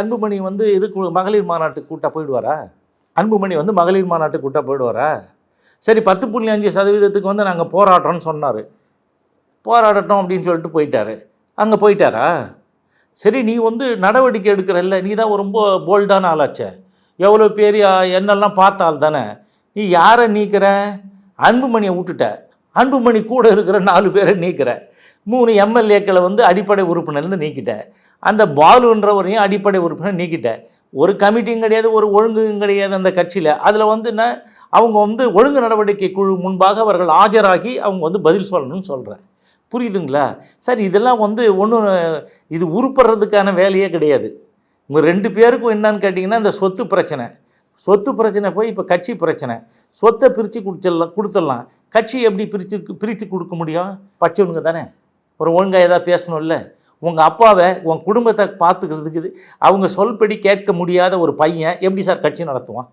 அன்புமணி வந்து இதுக்கு மகளிர் மாநாட்டுக்கு கூட்டா போயிடுவாரா? அன்புமணி வந்து மகளிர் மாநாட்டுக்கு கூட்டா போயிடுவாரா? சரி பத்து புள்ளி அஞ்சு சதவீதத்துக்கு வந்து நாங்கள் போராடுறோம்னு சொன்னார். போராடட்டும் அப்படின்னு சொல்லிட்டு போயிட்டாரு. அங்கே போயிட்டாரா? சரி நீ வந்து நடவடிக்கை எடுக்கிறல்ல. நீ தான் ரொம்ப போல்டான ஆளாச்சே. எவ்வளோ பேர் என்னெல்லாம் பார்த்தால் தானே. நீ யாரை நீக்கிற? அன்புமணியை விட்டுட்ட. அன்புமணி கூட இருக்கிற நாலு பேரை நீக்கிற. மூணு எம்எல்ஏக்களை வந்து அடிப்படை உறுப்பினர்லேருந்து நீக்கிட்ட அந்த பாலுன்றவரையும் அடிப்படை உறுப்பினர் நீக்கிட்ட ஒரு கமிட்டியும் கிடையாது ஒரு ஒழுங்கும் கிடையாது அந்த கட்சியில். அதில் வந்து என்ன அவங்க வந்து ஒழுங்கு நடவடிக்கை குழு முன்பாக அவர்கள் ஆஜராகி அவங்க வந்து பதில் சொல்லணும்னு சொல்கிறேன் புரியுதுங்களா? சார் இதெல்லாம் வந்து ஒன்றும் இது உருப்படுறதுக்கான வேலையே கிடையாது. உங்கள் ரெண்டு பேருக்கும் என்னன்னு கேட்டிங்கன்னா இந்த சொத்து பிரச்சனை. சொத்து பிரச்சனை போய் இப்போ கட்சி பிரச்சனை. சொத்தை பிரித்து கொடுத்துடலாம் கொடுத்துடலாம். கட்சி எப்படி பிரித்து பிரித்து கொடுக்க முடியும்? பச்சவனுங்க தானே? ஒரு ஒழுங்காக ஏதாவது பேசணும்ல? உங்கள் அப்பாவை உன் குடும்பத்தை பார்த்துக்கிறதுக்கு அவங்க சொல்படி கேட்க முடியாத ஒரு பையன் எப்படி சார் கட்சி நடத்துவான்?